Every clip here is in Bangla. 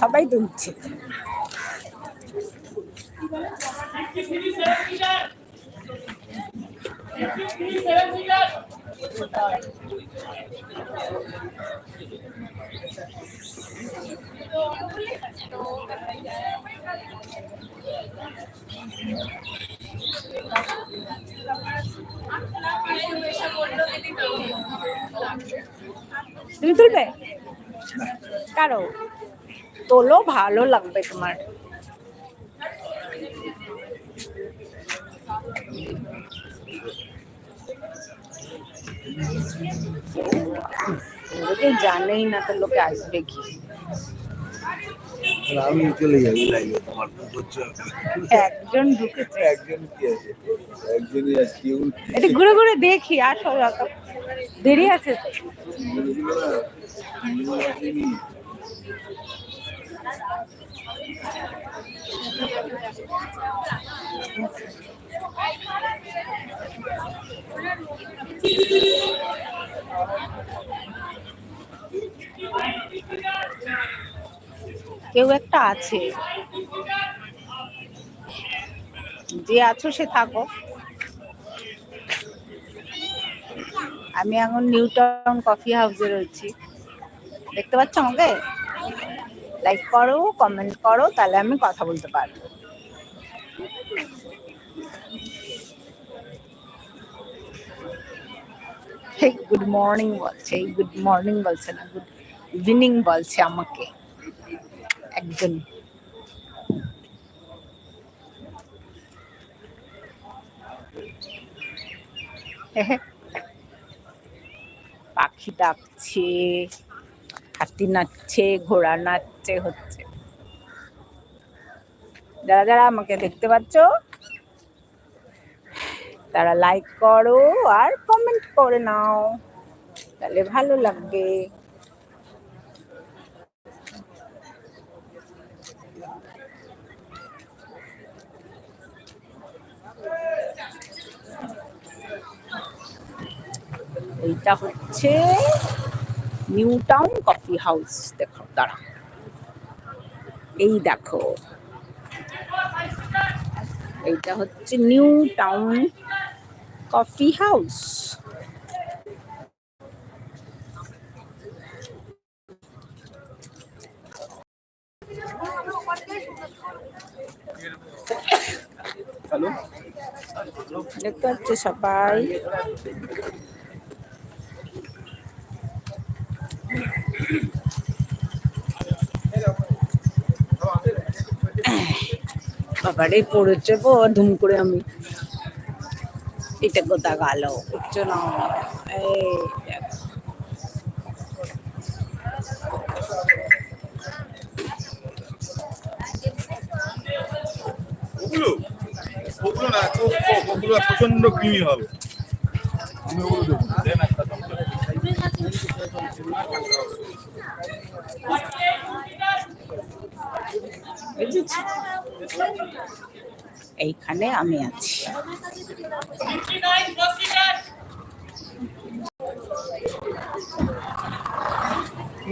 সবাই দুলছে তুমি তুলবে? কারও? তোলো ভালো লাগবে তোমার। লোকে জানেই না তো লোকে আসবে কি। আমি চলে যাই লাইভে তোমার একজন ঢুকেছে। একজন কি আছে? একজনই আর কেউ এটা ঘুরে ঘুরে দেখি আসো দেরি আছে কেউ একটা আছে। যে আছো সে থাকো। আমি এখন নিউ টাউন কফি হাউসে রয়েছি। দেখতে পাচ্ছ আমাকে? লাইক করো কমেন্ট করো, তাহলে আমি কথা বলতে পারব। এই গুড মর্নিং বলছে, এই গুড মর্নিং বলছে না গুড ইভিনিং বলছে আমাকে। একজন। পাখি ডাকছে। হাতি নাচছে, ঘোড়া নাচছে, হচ্ছে। যারা যারা আমাকে দেখতে পাচ্ছ, তারা লাইক করো আর কমেন্ট করে নাও। তাহলে ভালো লাগবে। এইটা হচ্ছে নিউ টাউন কফি হাউস দেখো দাঁড়া এই দেখো এইটা হচ্ছে নিউ টাউন কফি হাউস। দেখতে পাচ্ছে সবাই? বাবারে পড়েছে গো ধুম করে আমি। এটা কোথা গেল? উঠছে না। এই দেখো। ওগুলো ওগুলো না ওগুলো প্রচণ্ড ক্রিমি হবে। আমি ওগুলো দেবো দেন একটা দাম করে। বুঝেছি? এইখানে আমি আছি।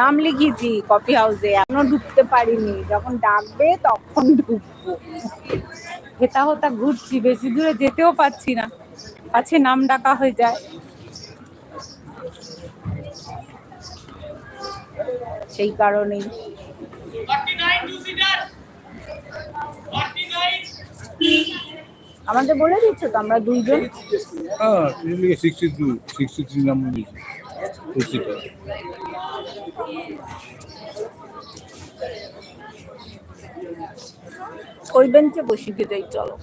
নাম লিখিয়েছি কফি হাউসে, এখনও ঢুকতে পারিনি। যখন ডাকবে, তখন ঢুকবো হেতা হতা ঘুরছি, বেশি দূরে যেতেও পারছি না। পাছে নাম ডাকা হয়ে যায়। সেই কারণেই আমাদের বলে দিচ্ছ তো আমরা দুইজন? হ্যাঁ sixty two sixty three number দিয়েছি কুর্সিটা ওই বেঞ্চে বসি যাই চলো।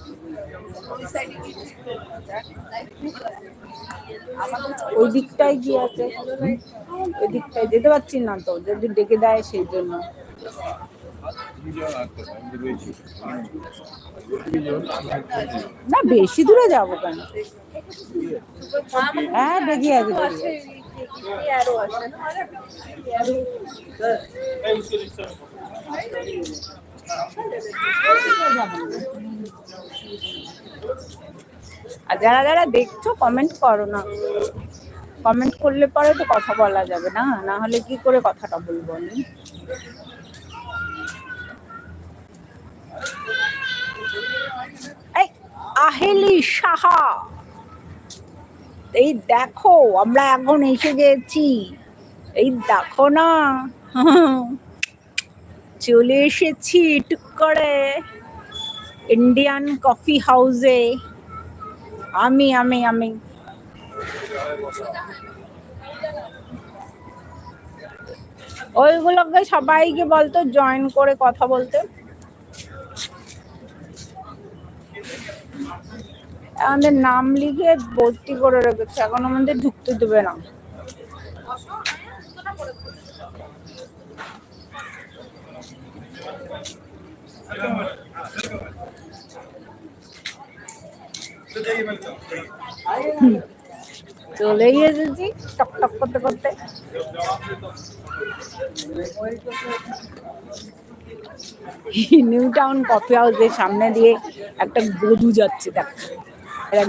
ওই দিকটায় কি আছে। ওই দিকটায় যেতে পারছি না তো যদি ডেকে দেয় সেই জন্য। না বেশি দূরে যাব কেন? হ্যাঁ দেখি আছে আর যারা যারা দেখছ কমেন্ট করো না। কমেন্ট করলে পরে তো কথা বলা যাবে না। না হলে কি করে কথাটা বলব আমি? আহেলি সাহা। এই দেখো, আমরা এখন এসে গেছি। এই দেখো না। চলে এসেছি টুক করে ইন্ডিয়ান কফি হাউসে। আমি আমি আমি। ওইগুলোকে সবাইকে বলতো, জয়েন করে কথা বলতে। আমাদের নাম লিখে ভর্তি করে রেখেছে। এখন আমাদের ঢুকতে দেবে না। চলেই এসেছি টক টক করতে করতে। নিউ টাউন কফি হাউসের সামনে দিয়ে একটা গরু যাচ্ছে, দেখ।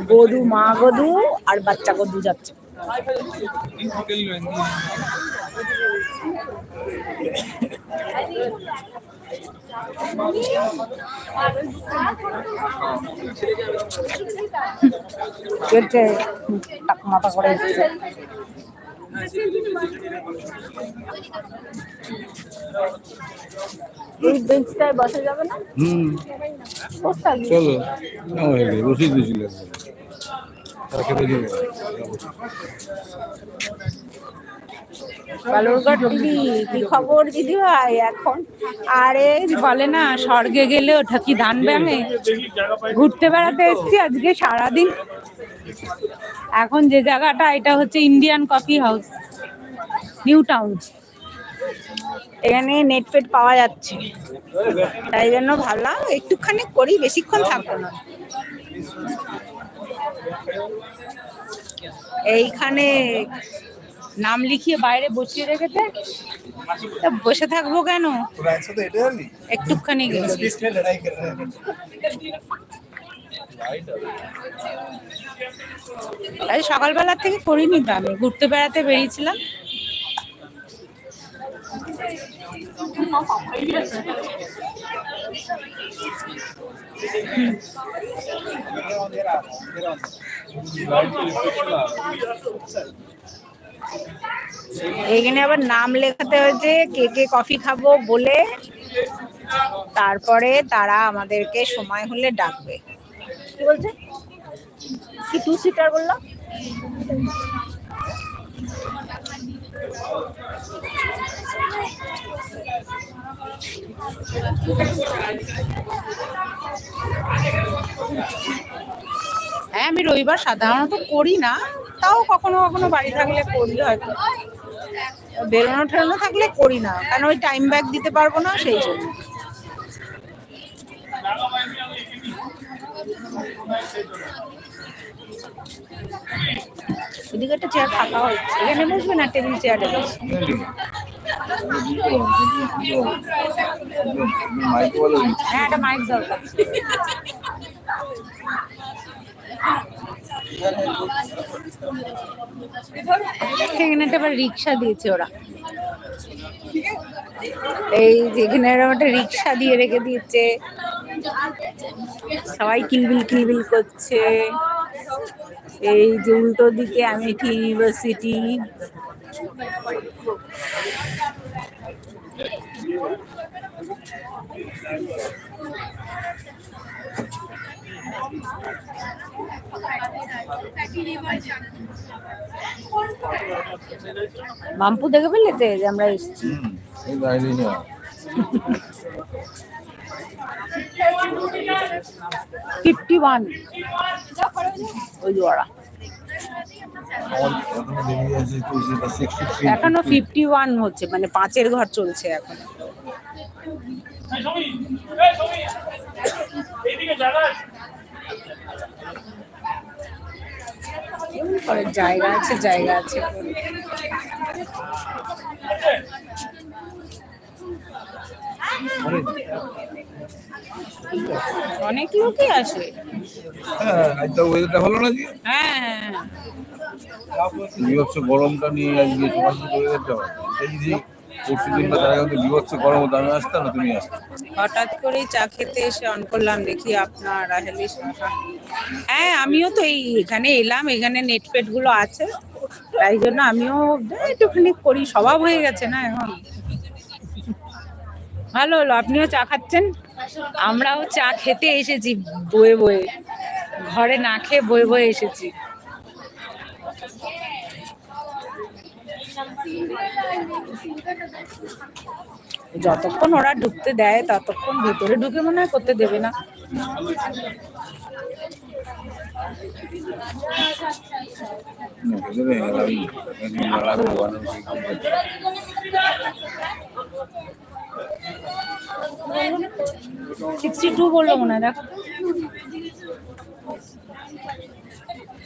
গরু মা গরু আর বাচ্চা গরু যাচ্ছে। চলছে মাথা করে এই বেঞ্চটায় বসা যাবে না? হুম। বসে চলো। না হয়ে গেছে বসিয়ে দিয়েছিল তাকে বালুরঘাট দিদি, কি খবর দিদি ভাই এখন? আরে বলে না, স্বর্গে গেলে ওটা কি ধান ব্যাঙে? ঘুরতে বেড়াতে এসেছি আজকে সারাদিন। এখন যে জায়গাটা, এটা হচ্ছে Indian coffee house New Town এখানে নেট ফেট পাওয়া যাচ্ছে। তাই জন্য ভাবলাম একটুখানি করি, বেশিক্ষণ থাকব না। এইখানে নাম লিখিয়ে বাইরে বসিয়ে রেখেছে বসে থাকব কেন? একটুখানি তাই সকালবেলার থেকে করিনি তো আমি, ঘুরতে বেড়াতে বেরিয়েছিলাম। এখানে আবার নাম লেখাতে হয়েছে, কে কে কফি খাব বলে। তারপরে তারা আমাদেরকে সময় হলে ডাকবে। কি বলছে? কি টু সিটার বলল? হ্যাঁ আমি রবিবার সাধারণত করি না তাও কখনো কখনো বাড়ি থাকলে করি হয়তো। বেরোনো ঠেরোনো থাকলে করি না কারণ ওই টাইম ব্যাক দিতে পারব না সেই জন্য। এদিকে একটা চেয়ার ফাঁকা হয়েছে। এখানে বসবে না টেবিল চেয়ারে হ্যাঁ একটা মাইক দরকার। এখানে একটা আবার রিক্সা দিয়েছে ওরা। এই যেখানে এরকম একটা রিক্সা দিয়ে রেখে দিয়েছে। সবাই কিলবিল কিলবিল করছে। এই যে উল্টো দিকে আমেঠি ইউনিভার্সিটি। মাম্পু দেখে ফেললে তো যে আমরা এসেছি? ফিফটি ওয়ান ওই জোড়া এখনও ফিফটি ওয়ান হচ্ছে মানে পাঁচের ঘর চলছে এখন। এইদিকে পরে জায়গা আছে জায়গা আছে অনেক লোকই আসে। হ্যাঁ ভালো নাকি হ্যাঁ হ্যাঁ। গরমটা নিয়ে আজকে পরশু বা তার আগে বিভৎস গরম হতো আমি না তুমি আসতে? হঠাৎ করেই চা খেতে এসে অন করলাম, দেখি আপনার রাহেলি হ্যাঁ আমিও তো এই এখানে এলাম, এখানে নেট পেটগুলো আছে, তাই জন্য আমিও একটুখানি করি, স্বভাব হয়ে গেছে না এখন। ভালো হলো, আপনিও চা খাচ্ছেন? আমরাও চা খেতে এসেছি, বয়ে বয়ে। ঘরে না খেয়ে বয়ে বয়ে এসেছি। যতক্ষণ ওরা ঢুকতে দেয়, ততক্ষণ ভেতরে ঢুকে মনে হয় করতে দেবে না। সিক্সটি টু বলল মনে হয়, দেখো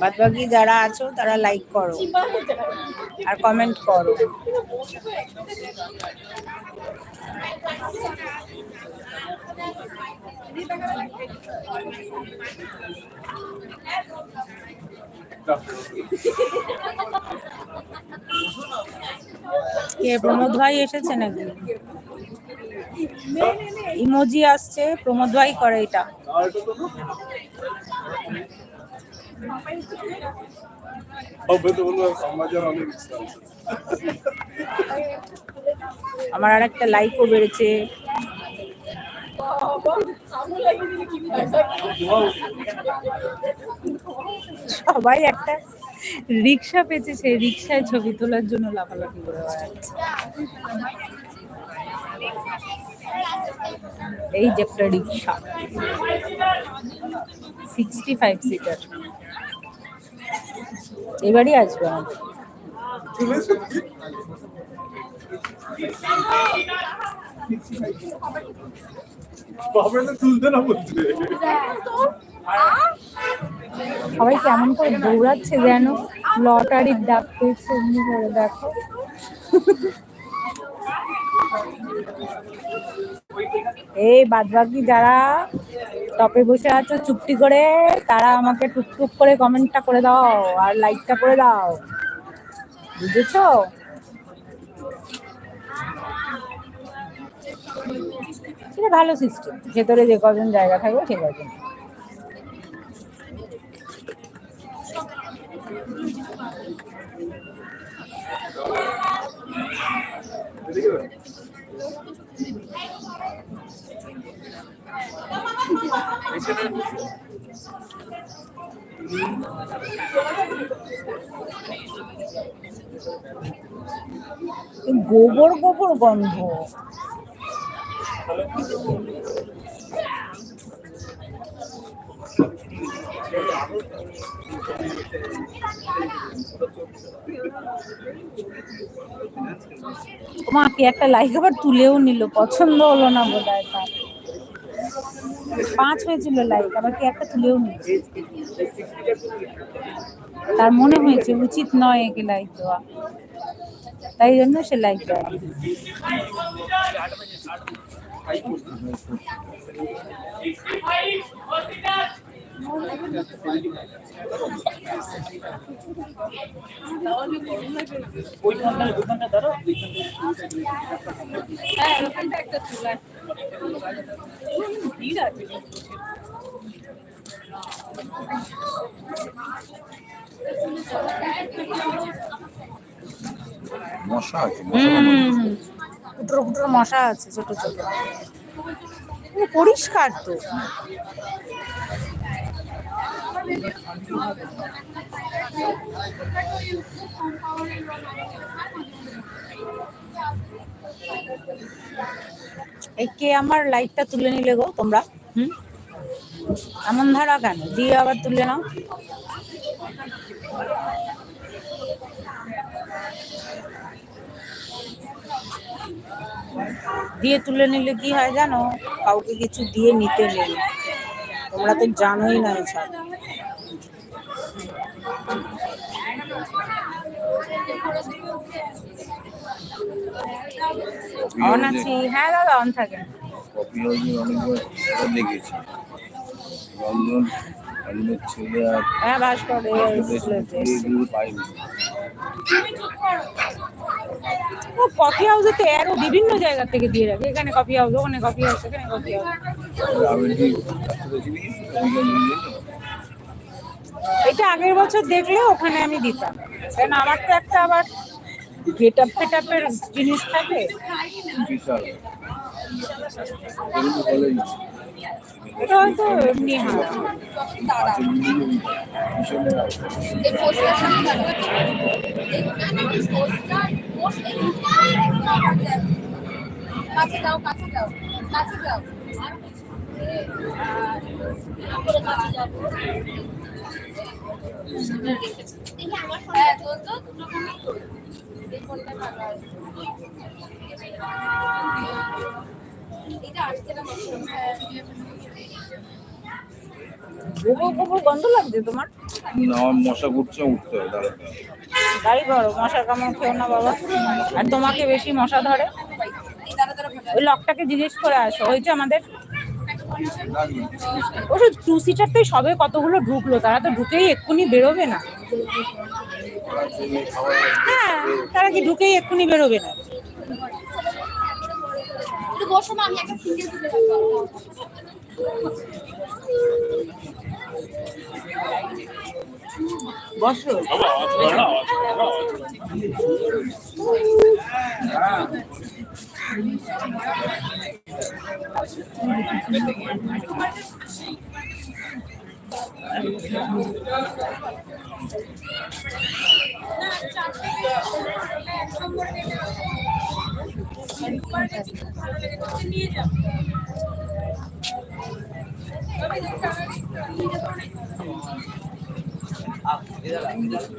বাদ বাকি যারা আছো, তারা লাইক করো আর কমেন্ট করো। কে, প্রমোদ ভাই এসেছে নাকি? ইমোজি আসছে, প্রমোদ ভাই করে এটা। আমার আর একটা লাইকও বেড়েছে। সবাই একটা রিক্সা পেয়েছে, সেই রিক্সায় ছবি তোলার জন্য লাফালাফি করে এই যে একটা রিক্সা। সিক্সটি ফাইভ সিটার এবারই আসবে সবাই কেমন করে দৌড়াচ্ছে যেন। লটারির ডাক পেয়েছে এমনি করে দেখো। এই বাদবাকি যারা টপে বসে আছো, চুপটি করে। তারা আমাকে টুকটুক করে কমেন্টটা করে দাও আর লাইকটা করে দাও। বুঝেছ? এটা ভালো সিস্টেম ভেতরে যে কজন জায়গা থাকবে, সে কজন। এই গোবর গোবর গন্ধ। মা, কি একটা লাইক আবার তুলেও নিল? পছন্দ হলো না বোধ হয় পাঁচ হয়েছিল লাইক আবার কি একটা তুলেও নিল তার মনে হয়েছে উচিত নয় একে লাইক দেওয়া। তাই জন্য সে লাইক দেয়। মশা আছে মশা ফুটরো ফুটরো মশা আছে ছোট ছোট। এ পরিষ্কার তো। এই কে আমার লাইটটা তুলে নিলে গো তোমরা, হুম? এমন ধারা কেন? দিয়ে আবার তুলে নাও। দিয়ে তুলে নিলে কি হয় জানো? কাউকে কিছু দিয়ে নিতে নেই। তোমরা তো জানোই না এসব। অন আছি। হ্যাঁ দাদা অন থাকেন কপি হাউসের অনেকবার দেখেছি রঞ্জন রঞ্জনের ছেলে আর হ্যাঁ ভাস্কর। পাইনি। ও কফি হাউসে তো আরও বিভিন্ন জায়গা থেকে দিয়ে রাখে। এখানে কফি হাউস ওখানে কফি হাউস এখানে কফি হাউস এটা আগের বছর দেখলে ওখানে আমি দিতাম। কারণ আমার তো একটা আবার গেট আপ ফেট আপের জিনিস থাকে হয়তো এমনি কাছে যাও কাছে যাও কাছে যাও। হ্যাঁ তো তো তো গোবর গোবর গন্ধ লাগছে তোমার? না আমার মশা ঘুরছে উঠতে হবে দাঁড়াতে গাড়ি করো মশার কামড় খেও না বাবা। আর তোমাকে বেশি মশা ধরে। ওই লকটাকে জিজ্ঞেস করে আসো ওই যে আমাদের। ওষুধ টু সিটারতেই সবে কতগুলো ঢুকলো তারা তো ঢুকেই এক্ষুনি বেরোবে না। হ্যাঁ তারা কি ঢুকেই এক্ষুনি বেরোবে না? একটু বসো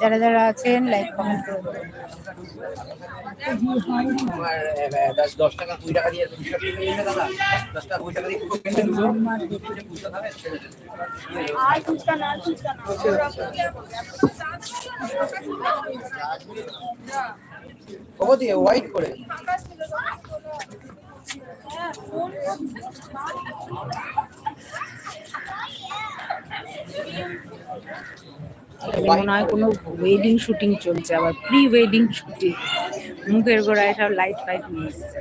যারা যারা আছেন লাইক কমেন্ট করে দেবেন। তোমার আহ, দশ দশ টাকা কুড়ি টাকা দিয়ে দুশো টাকা দাদা। দশ টাকা কুড়ি টাকা দিয়ে ফুচকা খাবে? দিয়ে হোয়াইট করে। মনে হয় কোনো ওয়েডিং শুটিং চলছে আবার প্রি ওয়েডিং শুটিং মুখের গোড়ায় সব লাইট ফাইট নিয়ে এসছে।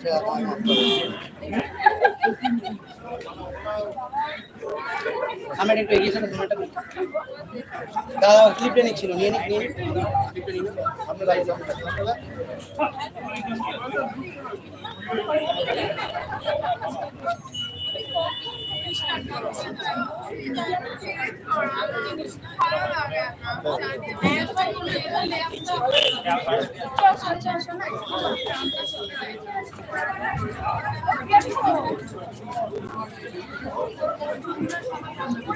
দুজন দিকে টাকা একটু। সামনে একটু এগিয়ে এসে দুটো দাদা ক্লিপটা নিচ্ছিল নিয়ে নিক নিয়ে নিক ক্লিপটা নিয়ে নিক আপনার গাড়ি যাবেন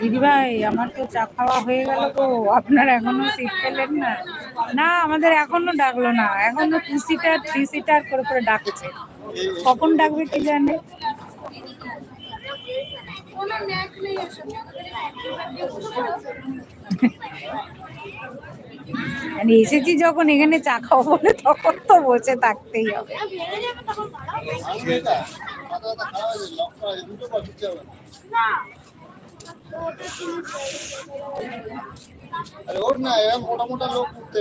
দিদি ভাই, আমার তো চা খাওয়া হয়ে গেল তো। আপনার এখনও সিট পেলেন না? না, আমাদের এখনও ডাকলো না। এখনও টু সিটার থ্রি সিটার করে করে ডাকছে। কখন ডাকবে কি জানে কোনো ন্যাক নেই আসলে মানে এসেছি যখন এখানে চা খাব বলে তখন তো বসে থাকতেই হবে। আরে ওর না এরা মোটা মোটা লোক উঠতে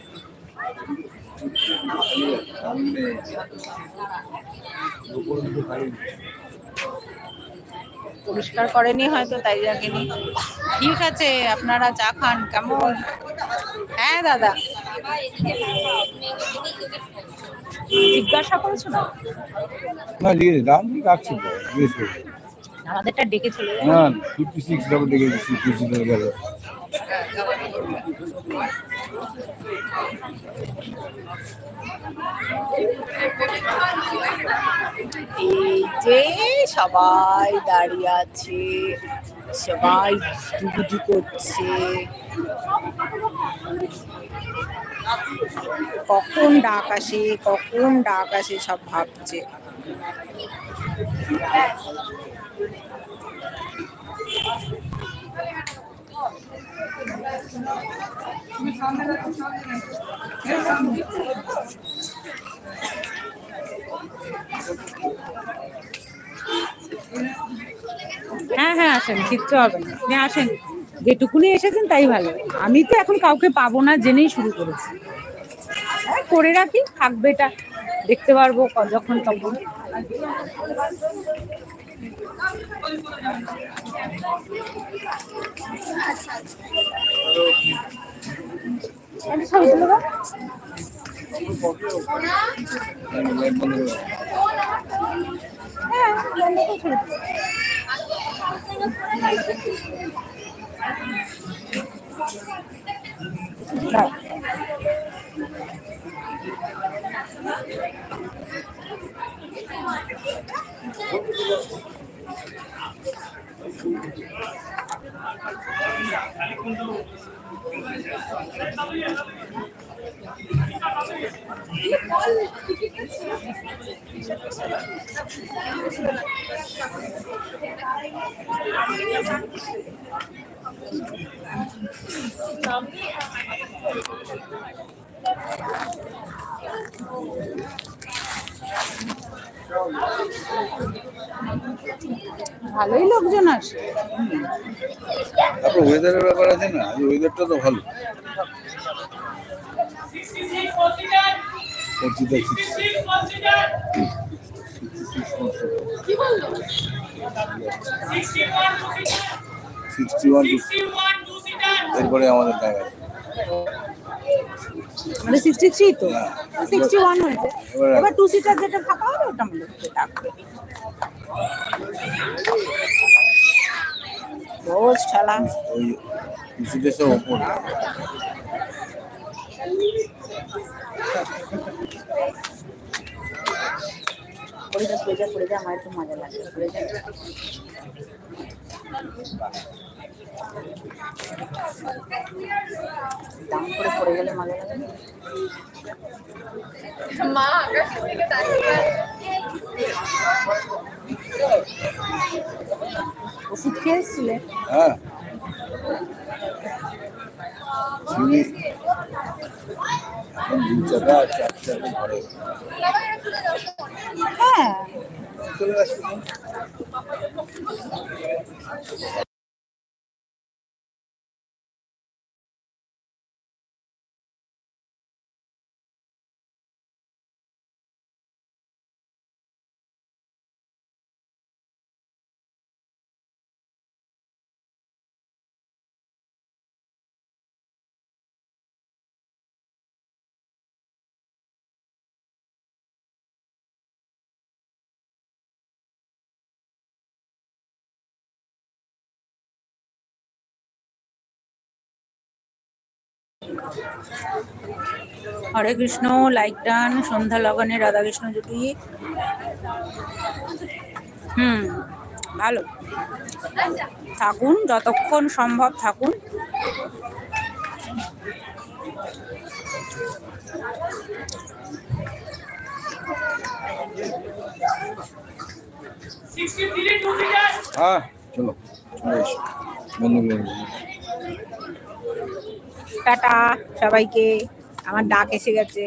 পরিষ্কার করেনি হয়তো তাই রাখেনি ঠিক আছে আপনারা চা খান কেমন? হ্যাঁ দাদা। জিজ্ঞাসা করেছ না? না লিখে দাম রাখছি তো আমাদেরটা ডেকে চলে না ফিফটি সিক্স ডেকে ফিফটি সিক্স গেল এই যে সবাই দাঁড়িয়ে আছে, সবাই দুগুটি করছে। কখন ডাক আসে, কখন ডাক আসে সব ভাবছে। হ্যাঁ হ্যাঁ আসেন কিচ্ছু হবে না। আপনি আসেন যেটুকুনি এসেছেন তাই ভালো। আমি তো এখন কাউকে পাবো না জেনেই শুরু করেছি। হ্যাঁ, করে রাখি থাকবে এটা দেখতে পারব যখন তখন। একটা ছবি Gracias. ওয়েদারের ব্যাপার আছে না ওয়েদারটা তো ভালো। সিক্সটি ওয়ান এরপরে আমাদের টাইম আছে। মানে সিক্সটি থ্রি তো? হ্যাঁ। সিক্সটি ওয়ান হয়েছে। এবার- টু সিটার যেটা ফাঁকা হবে ওটা আমাদের রোজ ঠেলা ওই সিটের সব ওপরে পড়ে যা পড়ে যা পড়ে যা আমার একটু মজা লাগে পড়ে যা দাম করে পড়ে গেলে মজা লাগে না? মা আকাশের দিকে তাকিয়ে আছে। ওষুধ খেয়ে এসছিলে হ্যাঁ। হ্যাঁ হরে কৃষ্ণ, লাইক ডান সন্ধ্যা লগনে, রাধাকৃষ্ণ জুটি। হুম, ভালো। থাকুন, যতক্ষণ সম্ভব থাকুন। হ্যাঁ চলো বন্ধ। টাটা সবাইকে। আমার ডাক এসে গেছে।